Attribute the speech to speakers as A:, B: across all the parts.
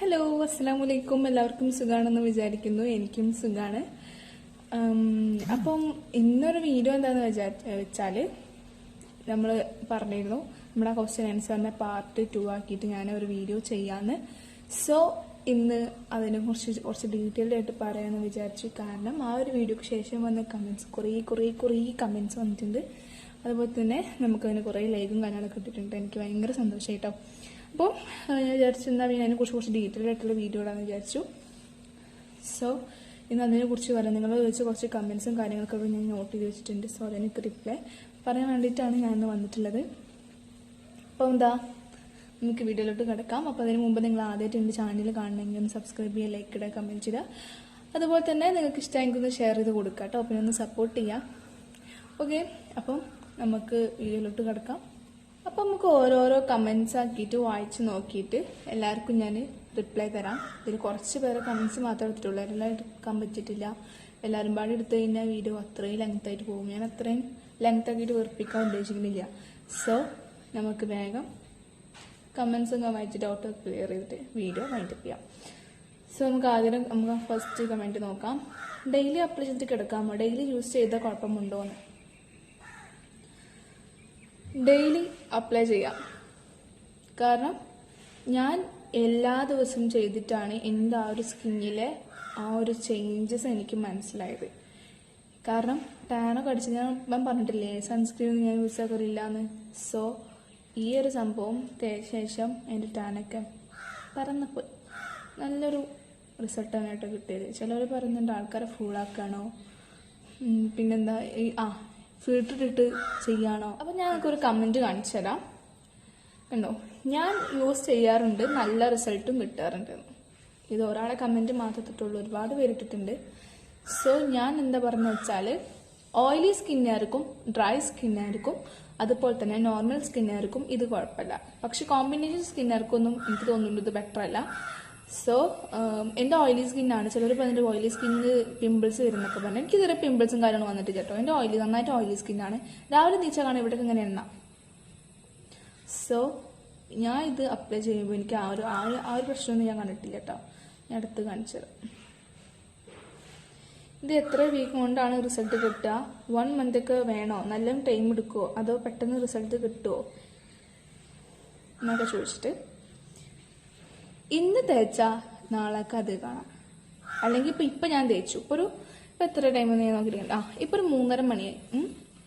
A: Hello അസ്സാം വലൈക്കും എല്ലാവർക്കും സുഖാണെന്ന് വിചാരിക്കുന്നു. എനിക്കും സുഖാണ്. അപ്പം ഇന്നൊരു വീഡിയോ എന്താണെന്ന് വിചാ വെച്ചാൽ നമ്മൾ പറഞ്ഞിരുന്നു. നമ്മുടെ ക്വസ്റ്റ്യൻ ആൻസറിന്റെ പാർട്ട് ടു ആക്കിയിട്ട് ഞാൻ ഒരു വീഡിയോ ചെയ്യാന്ന്. സോ ഇന്ന് അതിനെ കുറിച്ച് കുറച്ച് ഡീറ്റെയിൽഡ് ആയിട്ട് പറയാമെന്ന് വിചാരിച്ചു കാരണം ആ ഒരു വീഡിയോക്ക് ശേഷം വന്ന കമൻസ് കുറേ കുറേ കുറേ കമൻസ് വന്നിട്ടുണ്ട്. അതുപോലെ തന്നെ നമുക്കതിന് കുറേ ലൈക്കും കാര്യങ്ങളൊക്കെ കിട്ടിയിട്ടുണ്ട് എനിക്ക് ഭയങ്കര സന്തോഷമായിട്ടോ അപ്പോൾ ഞാൻ വിചാരിച്ചു എന്താ അതിനെ കുറിച്ച് കുറച്ച് ഡീറ്റെയിൽഡ് ആയിട്ടുള്ള വീഡിയോ ഇടാന്ന് വിചാരിച്ചു. സോ ഇന്ന് അതിനെ കുറിച്ച് പറയാം. നിങ്ങൾ ചോദിച്ച കുറച്ച് കമൻസും കാര്യങ്ങളൊക്കെ ഞാൻ നോട്ട് ചെയ്ത് വെച്ചിട്ടുണ്ട്. സോ അതിനൊക്കെ റിപ്ലൈ പറയാൻ വേണ്ടിയിട്ടാണ് ഞാൻ ഇന്ന് വന്നിട്ടുള്ളത്. അപ്പോൾ എന്താ നമുക്ക് വീഡിയോയിലോട്ട് കിടക്കാം. അപ്പോൾ അതിന് മുമ്പ് നിങ്ങൾ ആദ്യമായിട്ട് എന്റെ ചാനൽ കാണണമെങ്കിൽ ഒന്ന് സബ്സ്ക്രൈബ് ചെയ്യുക ലൈക്ക് ഇടുക കമന്റ് ചെയ്യുക അതുപോലെ തന്നെ നിങ്ങൾക്ക് ഇഷ്ടമെങ്കിൽ ഒന്ന് ഷെയർ ചെയ്ത് കൊടുക്കുക കേട്ടോ. പിന്നെ ഒന്ന് സപ്പോർട്ട് ചെയ്യുക. ഓക്കെ അപ്പം നമുക്ക് വീഡിയോയിലോട്ട് കിടക്കാം. അപ്പം നമുക്ക് ഓരോരോ കമൻസ് ആക്കിയിട്ട് വായിച്ച് നോക്കിയിട്ട് എല്ലാവർക്കും ഞാൻ റിപ്ലൈ തരാം. ഇതിൽ കുറച്ച് പേരെ കമൻസ് മാത്രമേ എടുത്തിട്ടുള്ളൂ. എല്ലാം എടുക്കാൻ പറ്റിയിട്ടില്ല. എല്ലാവരും പാടി എടുത്തു കഴിഞ്ഞാൽ വീഡിയോ അത്രയും ലെങ്ത് ആയിട്ട് പോകും. ഞാൻ അത്രയും ലെങ്ത് ആക്കിയിട്ട് വെറുപ്പിക്കാൻ ഉദ്ദേശിക്കുന്നില്ല. സോ നമുക്ക് വേഗം കമൻസ് ഒക്കെ വായിച്ചിട്ട് ഔട്ട് ക്ലിയർ ചെയ്തിട്ട് വീഡിയോ വൈൻഡപ്പ് ചെയ്യാം. സോ നമുക്ക് ആദ്യം നമുക്ക് ഫസ്റ്റ് കമന്റ് നോക്കാം. ഡെയിലി അപ്ലൈ ചെയ്തിട്ട് കിടക്കാമോ? ഡെയിലി യൂസ് ചെയ്താൽ കുഴപ്പമുണ്ടോ എന്ന് ഡെയിലി അപ്ലൈ ചെയ്യാം. കാരണം ഞാൻ എല്ലാ ദിവസവും ചെയ്തിട്ടാണ് എന്റെ ആ ഒരു സ്കിന്നിലെ ആ ഒരു ചേഞ്ചസ് എനിക്ക് മനസ്സിലായത്. കാരണം ടാനൊക്കെ അടിച്ച് ഞാൻ ഞാൻ പറഞ്ഞിട്ടില്ലേ സൺസ്ക്രീൻ ഞാൻ യൂസ് ആക്കറില്ല എന്ന് സോ ഈ ഒരു സംഭവം ശേഷം എന്റെ ടാനൊക്കെ പറന്നപ്പോയി നല്ലൊരു റിസൾട്ടാണ് കേട്ടോ കിട്ടിയത്. ചിലവർ പറയുന്നുണ്ട് ആൾക്കാരെ ഫുൾ ആക്കാണോ പിന്നെന്താ ഈ ആ ഫിൽറ്റർ ഇട്ട് ചെയ്യാണോ? അപ്പം ഞാൻ ഒരു കമന്റ് കാണിച്ചു തരാം. കണ്ടോ? ഞാൻ യൂസ് ചെയ്യാറുണ്ട് നല്ല റിസൾട്ടും കിട്ടാറുണ്ട്. ഇത് ഒരാളെ കമന്റ് മാത്രത്തിട്ടുള്ളൂ ഒരുപാട് പേരിട്ടിട്ടുണ്ട് സോ ഞാൻ എന്താ പറഞ്ഞു വെച്ചാൽ ഓയിലി സ്കിന്നായിരിക്കും ഡ്രൈ സ്കിന്നായിരിക്കും അതുപോലെ തന്നെ നോർമൽ സ്കിന്നായിരിക്കും ഇത് കുഴപ്പമില്ല. പക്ഷെ കോമ്പിനേഷൻ സ്കിന്നായിരിക്കും ഒന്നും എനിക്ക് തോന്നുന്നു ഇത് ബെറ്റർ അല്ല. സോ എന്റെ ഓയിലി സ്കിന്നാണ് ചിലർ പറഞ്ഞിട്ട് ഓയിലി സ്കിന്നിന് പിമ്പിൾസ് വരുന്നൊക്കെ പറഞ്ഞു. എനിക്ക് ഇതുവരെ പിമ്പിൾസും കാര്യങ്ങളും വന്നിട്ട് കേട്ടോ. എന്റെ ഓയിലി നന്നായിട്ട് ഓയിലി സ്കിന്നാണ് രാവിലെ നീച്ചാൽ കാണാൻ ഇവിടെ ഇങ്ങനെ എണ്ണ. സോ ഞാൻ ഇത് അപ്ലൈ ചെയ്യുമ്പോൾ എനിക്ക് ആ ഒരു ആ ഒരു- പ്രശ്നമൊന്നും ഞാൻ കണ്ടിട്ടില്ല കേട്ടോ. ഞാൻ അടുത്ത് കാണിച്ചത്. ഇത് എത്ര വീക്ക് കൊണ്ടാണ് റിസൾട്ട് കിട്ടുക? വൺ മന്ത് ഒക്കെ വേണോ? നല്ല ടൈം എടുക്കുമോ അതോ പെട്ടെന്ന് റിസൾട്ട് കിട്ടുമോ എന്നൊക്കെ ചോദിച്ചിട്ട്. ഇന്ന് തേച്ചാ നാളെ അത് കാണാം. അല്ലെങ്കിൽ ഇപ്പൊ ഇപ്പൊ ഞാൻ തേച്ചു. ഇപ്പൊ ഒരു ഇപ്പൊ എത്ര ടൈം ഞാൻ നോക്കിയിട്ടുണ്ട്. ആ ഇപ്പൊ ഒരു മൂന്നര മണിയായി?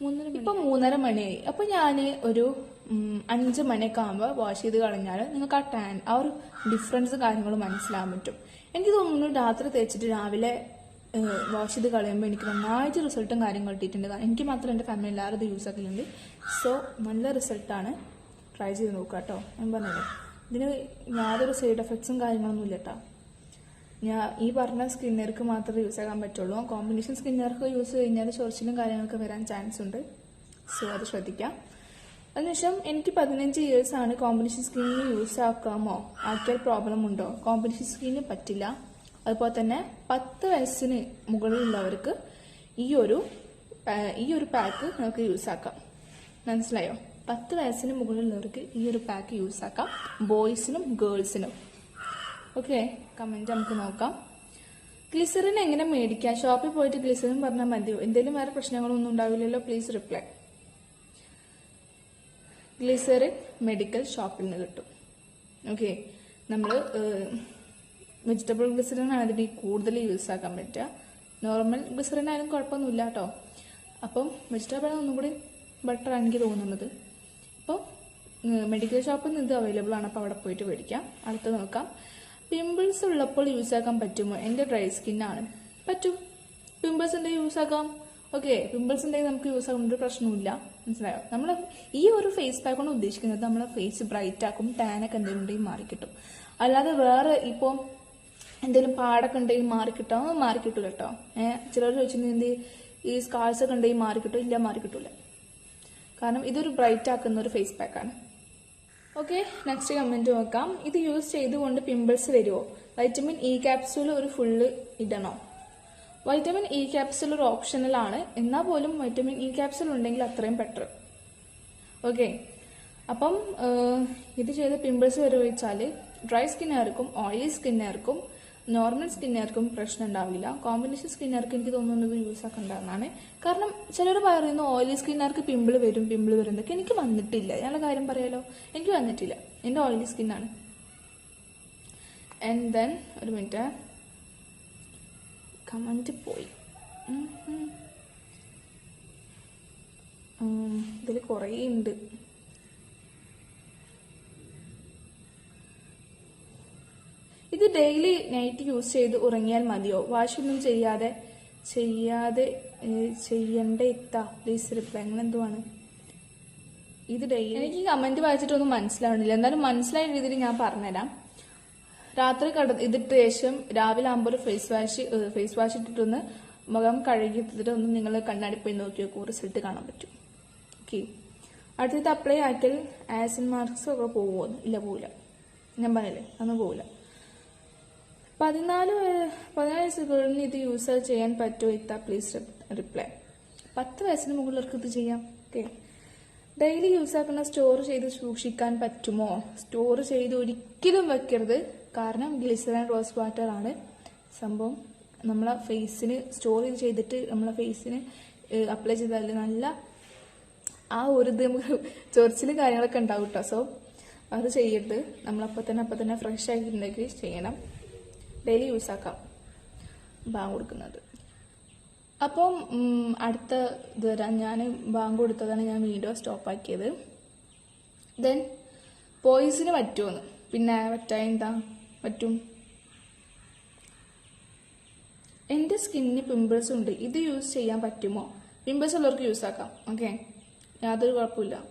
A: മൂന്നര. ഇപ്പൊ മൂന്നര മണിയായി. അപ്പൊ ഞാൻ ഒരു അഞ്ച് മണിയൊക്കെ ആകുമ്പോൾ വാഷ് ചെയ്ത് കളഞ്ഞാൽ നിങ്ങൾക്ക് ആ ടാൻ ആ ഒരു ഡിഫറൻസ് കാര്യങ്ങൾ മനസ്സിലാകാൻ പറ്റും. എനിക്ക് തോന്നുന്നു രാത്രി തേച്ചിട്ട് രാവിലെ വാഷ് ചെയ്ത് കളയുമ്പോൾ എനിക്ക് നന്നായിട്ട് റിസൾട്ടും കാര്യങ്ങൾ കിട്ടിയിട്ടുണ്ട്. എനിക്ക് മാത്രം എന്റെ ഫാമിലി എല്ലാവരും ഇത് യൂസ് ആക്കലുണ്ട്. സോ നല്ല റിസൾട്ടാണ് ട്രൈ ചെയ്ത് നോക്കുക കേട്ടോ ഞാൻ പറഞ്ഞത് ഇതിന് യാതൊരു സൈഡ് എഫക്ട്സും കാര്യങ്ങളൊന്നും ഇല്ല കേട്ടോ ഞാൻ ഈ പറഞ്ഞ സ്കിന്നർക്ക് മാത്രമേ യൂസ് ആക്കാൻ പറ്റുള്ളൂ. കോമ്പിനേഷൻ സ്കിന്നർക്ക് യൂസ് കഴിഞ്ഞാൽ ചൊറിച്ചിലും കാര്യങ്ങളൊക്കെ വരാൻ ചാൻസ് ഉണ്ട്. സോ അത് ശ്രദ്ധിക്കാം. അതിനുശേഷം എനിക്ക് പതിനഞ്ച് ഇയേഴ്സ് ആണ് കോമ്പിനേഷൻ സ്കിന്നിന് യൂസ് ആക്കാമോ? ആക്കിയാൽ പ്രോബ്ലം ഉണ്ടോ? കോമ്പിനേഷൻ സ്കിന്നിന് പറ്റില്ല. അതുപോലെ തന്നെ പത്ത് വയസ്സിന് മുകളിലുള്ളവർക്ക് ഈ ഒരു ഈ ഒരു പാക്ക് നമുക്ക് യൂസ് ആക്കാം. മനസ്സിലായോ? പത്ത് വയസ്സിന് മുകളിലുള്ളവർക്ക് ഈ ഒരു പാക്ക് യൂസ് ആക്കാം. ബോയ്സിനും ഗേൾസിനും ഓക്കെ കമന്റ് നമുക്ക് നോക്കാം. ഗ്ലിസറിൻ എങ്ങനെ മേടിക്കാം? ഷോപ്പിൽ പോയിട്ട് ഗ്ലിസറിൻ പറഞ്ഞാൽ മതിയോ എന്തെങ്കിലും വേറെ പ്രശ്നങ്ങളൊന്നും ഉണ്ടാവില്ലല്ലോ പ്ലീസ് റിപ്ലൈ ഗ്ലിസറിൻ മെഡിക്കൽ ഷോപ്പിൽ നിന്ന് കിട്ടും. ഓക്കെ നമ്മൾ വെജിറ്റബിൾ ഗ്ലിസറിൻ ആണ് കൂടുതൽ യൂസ് ആക്കാൻ പറ്റുക. നോർമൽ ഗ്ലിസറിൻ ആയാലും കുഴപ്പമൊന്നുമില്ല കേട്ടോ. അപ്പം വെജിറ്റബിൾ ഒന്നും കൂടി ബെറ്റർ എനിക്ക് തോന്നുന്നത്. അപ്പോൾ മെഡിക്കൽ ഷോപ്പിൽ നിന്ന് ഇത് അവൈലബിൾ ആണ്. അപ്പോൾ അവിടെ പോയിട്ട് മേടിക്കാം. അടുത്ത് നോക്കാം. പിമ്പിൾസ് ഉള്ളപ്പോൾ യൂസ് ആക്കാൻ പറ്റുമോ? എന്റെ ഡ്രൈ സ്കിന്നാണ് പറ്റും. പിമ്പിൾസ് ഉണ്ടെങ്കിൽ യൂസ് ആക്കാം? ഓക്കെ പിമ്പിൾസ് ഉണ്ടെങ്കിൽ നമുക്ക് യൂസ് ആക്കുന്ന ഒരു പ്രശ്നമില്ല മനസ്സിലായോ? നമ്മൾ ഈ ഒരു ഫേസ് പാക്ക് കൊണ്ട് ഉദ്ദേശിക്കുന്നത് നമ്മളെ ഫേസ് ബ്രൈറ്റ് ആക്കും ടാനൊക്കെ എന്തെങ്കിലും ഉണ്ടെങ്കിൽ മാറിക്കിട്ടും അല്ലാതെ വേറെ ഇപ്പോൾ എന്തെങ്കിലും പാടൊക്കെ ഉണ്ടെങ്കിൽ മാറിക്കിട്ടോ മാറിക്കിട്ടൂല കേട്ടോ ഏഹ് ചിലർ ചോദിച്ചിട്ടുണ്ടെങ്കിൽ ഈ സ്കാൾസ് ഒക്കെ ഉണ്ടെങ്കിൽ മാറിക്കിട്ടോ ഇല്ല മാറിക്കിട്ടൂല കാരണം ഇതൊരു ബ്രൈറ്റ് ആക്കുന്ന ഒരു ഫേസ് പാക്കാണ് ഓക്കെ നെക്സ്റ്റ് കമന്റ് നോക്കാം. ഇത് യൂസ് ചെയ്തുകൊണ്ട് പിമ്പിൾസ് വരുമോ വൈറ്റമിൻ ഇ ക്യാപ്സ്യൂൾ ഒരു ഫുള്ള് ഇടണോ? വൈറ്റമിൻ ഇ ക്യാപ്സ്യൂൾ ഒരു ഓപ്ഷണൽ ആണ്. എന്നാൽ പോലും വൈറ്റമിൻ ഇ ക്യാപ്സ്യൂൾ ഉണ്ടെങ്കിൽ അത്രയും ബെറ്റർ ഓക്കെ അപ്പം ഇത് ചെയ്ത് പിമ്പിൾസ് വരുമോ വെച്ചാൽ ഡ്രൈ സ്കിന്നായിരിക്കും ഓയിലി സ്കിന്നുകാർക്കും നോർമൽ സ്കിന്നുകാർക്കും പ്രശ്നം ഉണ്ടാവില്ല. കോമ്പിനേഷൻ സ്കിന്നുകാർക്ക് എനിക്ക് തോന്നുന്നത് യൂസ് ആക്കണ്ടെന്നാണ്. കാരണം ചിലർ പറയുന്നു ഓയിലി സ്കിന്നുകാർക്ക് പിമ്പിൾ വരും പിമ്പിൾ വരും എന്നൊക്കെ. എനിക്ക് വന്നിട്ടില്ല. ഞാനുള്ള കാര്യം പറയാലോ? എനിക്ക് വന്നിട്ടില്ല. എന്റെ ഓയിലി സ്കിന്നാണ് ആൻഡ് ദെൻ ഒരു മിനിറ്റ് കമന്റ് പോയി. ഇതിൽ കുറേ ഉണ്ട് ഡെയിലി നൈറ്റ് യൂസ് ചെയ്ത് ഉറങ്ങിയാൽ മതിയോ? വാഷൊന്നും ചെയ്യാതെ ചെയ്യാതെ ചെയ്യണ്ട ഇത്ത? പ്ലീസ് റിപ്ലൈ അങ്ങനെ എന്തുവാണ് ഇത് ഡെയിലി എനിക്ക് കമന്റ് വായിച്ചിട്ടൊന്നും മനസ്സിലാവണില്ല. എന്നാലും മനസ്സിലായ രീതിയിൽ ഞാൻ പറഞ്ഞുതരാം. രാത്രി കട ഇതിട്ട് ശേഷം രാവിലെ ആകുമ്പോൾ ഒരു ഫേസ് വാഷ് ഫേസ് വാഷ് ഇട്ടിട്ടൊന്ന് മുഖം കഴുകിയിട്ട് ഒന്ന് നിങ്ങൾ കണ്ണാടി പോയി നോക്കി റിസൾട്ട് കാണാൻ പറ്റും. ഓക്കെ അടുത്തത് അപ്ലൈ ആക്കിയാൽ ആസിഡ് മാർക്സ് ഒക്കെ പോകുമോ ഇല്ല പോവില്ല. ഞാൻ പറഞ്ഞില്ലേ? അന്ന് പോവില്ല. പതിനാല് പതിനാല് വയസ്സ് വയസ്സുകളിൽ ഇത് യൂസ് ചെയ്യാൻ പറ്റുമോ ഇത്ത? പ്ലീസ് റിപ്ലൈ പത്ത് വയസ്സിന് മുകളിലേക്ക് ഇത് ചെയ്യാം. ഓക്കെ ഡെയിലി യൂസ് ആക്കുന്ന സ്റ്റോർ ചെയ്ത് സൂക്ഷിക്കാൻ പറ്റുമോ? സ്റ്റോർ ചെയ്ത് ഒരിക്കലും വെക്കരുത്. കാരണം ഗ്ലിസറിൻ റോസ് വാട്ടർ ആണ്. സംഭവം നമ്മളെ ഫേസിന് സ്റ്റോർ ചെയ്ത് ചെയ്തിട്ട് നമ്മളെ ഫേസിന് അപ്ലൈ ചെയ്താൽ നല്ല ആ ഒരു ഇത് നമുക്ക് ചൊറിച്ചിലും കാര്യങ്ങളൊക്കെ ഉണ്ടാവും കേട്ടോ സോ അത് ചെയ്യരുത്. നമ്മളപ്പോൾ തന്നെ അപ്പം തന്നെ ഫ്രഷ് ആയിട്ടുണ്ടെങ്കിൽ ചെയ്യണം. ഡെയിലി യൂസ് ആക്കാം ബാങ്ക് കൊടുക്കുന്നത്. അപ്പം അടുത്ത ഇത് വരാം. ഞാൻ ബാങ്ക് കൊടുത്തതാണ് ഞാൻ വീഡിയോ സ്റ്റോപ്പാക്കിയത്. ദെൻ പോയിസിന് പറ്റുമെന്ന് പിന്നെ പറ്റാ എന്താ? പറ്റും. എന്റെ സ്കിന്നിന് പിമ്പിൾസ് ഉണ്ട്. ഇത് യൂസ് ചെയ്യാൻ പറ്റുമോ? പിമ്പിൾസ് ഉള്ളവർക്ക് യൂസ് ആക്കാം. ഓക്കെ. യാതൊരു കുഴപ്പമില്ല.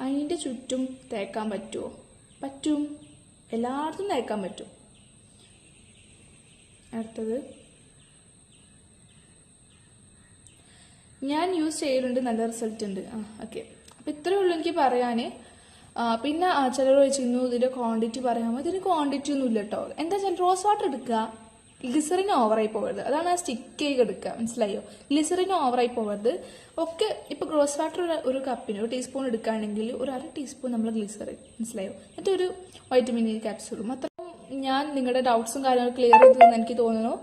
A: അതിന്റെ ചുറ്റും തേക്കാൻ പറ്റുമോ പറ്റും. എല്ലായിടത്തും നയിക്കാൻ പറ്റും. അടുത്തത്. ഞാൻ യൂസ് ചെയ്യലുണ്ട് നല്ല റിസൾട്ട് ഉണ്ട്. ആ ഓക്കെ അപ്പം ഇത്രയേ ഉള്ളൂ എനിക്ക് പറയാൻ പിന്നെ ചിലർ ചോദിച്ചിരുന്നു ഇതിന്റെ ക്വാണ്ടിറ്റി പറയാമോ ഇതിന് ക്വാണ്ടിറ്റി ഒന്നും ഇല്ല കേട്ടോ എന്താ വെച്ചാൽ റോസ് വാട്ടർ എടുക്കുക? ഗ്ലിസറിൻ ഓവറായി പോകരുത്. അതാണ് ആ സ്റ്റിക്ക് ചെയ്ത് എടുക്കുക. മനസ്സിലായോ? ഗ്ലിസറിൻ ഓവറായി പോകരുത്. ഒക്കെ ഇപ്പൊ ഗ്രോസ് വാട്ടർ ഒരു കപ്പിന് ഒരു ടീസ്പൂൺ എടുക്കുകയാണെങ്കിൽ ഒരു അര ടീസ്പൂൺ നമ്മൾ ഗ്ലിസറിൻ മനസ്സിലായോ? എന്നിട്ട് ഒരു വൈറ്റമിൻ ഇ ക്യാപ്സൂളും അത്ര ഞാൻ നിങ്ങളുടെ ഡൗട്ട്സും കാര്യങ്ങളും ക്ലിയർ ചെയ്തതെന്ന് എനിക്ക് തോന്നുന്നു.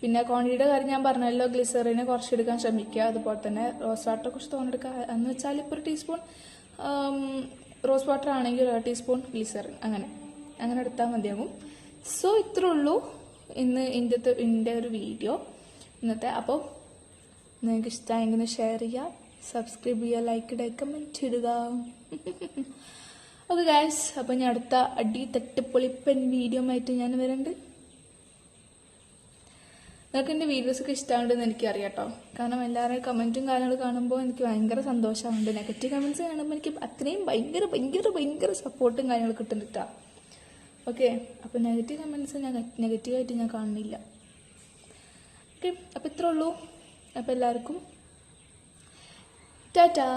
A: പിന്നെ ക്വാണ്ടിറ്റിയുടെ കാര്യം ഞാൻ പറഞ്ഞല്ലോ ഗ്ലിസറിനെ കുറച്ചെടുക്കാൻ ശ്രമിക്കുക. അതുപോലെ തന്നെ റോസ് വാട്ടർ കുറച്ച് തോന്നെടുക്കുക എന്ന് വെച്ചാൽ ഇപ്പോൾ ഒരു ടീസ്പൂൺ റോസ് വാട്ടർ ആണെങ്കിൽ ഒരു ടീസ്പൂൺ ഗ്ലിസറിൻ അങ്ങനെ. അങ്ങനെ എടുത്താൽ മതിയാകും. സോ ഇത്രേ ഉള്ളൂ. ഇന്ന് ഇന്നത്തെ എന്റെ ഒരു വീഡിയോ. ഇന്നത്തെ അപ്പോൾ നിങ്ങൾക്ക് ഇഷ്ടമായെങ്കിൽ ഷെയർ ചെയ്യുക സബ്സ്ക്രൈബ് ചെയ്യുക ലൈക്ക് ഇടുക കമന്റ് ഇടുക. ഓക്കെ ഗായ്സ് അപ്പോൾ ഞാൻ അടുത്ത അടി തട്ടിപ്പൊളിപ്പൻ വീഡിയോ ആയിട്ട് ഞാൻ വരുന്നുണ്ട് നിങ്ങൾക്ക് എന്റെ വീഡിയോസൊക്കെ ഇഷ്ടമാണെന്ന് എനിക്കറിയാം കേട്ടോ കാരണം എല്ലാവരുടെയും കമന്റും കാര്യങ്ങളും കാണുമ്പോൾ എനിക്ക് ഭയങ്കര സന്തോഷമുണ്ട് നെഗറ്റീവ് കമന്റ്സ് കാണുമ്പോൾ എനിക്ക് അത്രയും ഭയങ്കര ഭയങ്കര ഭയങ്കര സപ്പോർട്ടും കാര്യങ്ങളും കിട്ടുന്നുണ്ടാ ഓക്കെ അപ്പോൾ നെഗറ്റീവ് കമൻസ് ഞാൻ നെഗറ്റീവായിട്ട് ഞാൻ കാണുന്നില്ല. ഓക്കെ അപ്പോൾ ഇത്രേ ഉള്ളൂ. അപ്പോൾ എല്ലാവർക്കും. ടാറ്റാ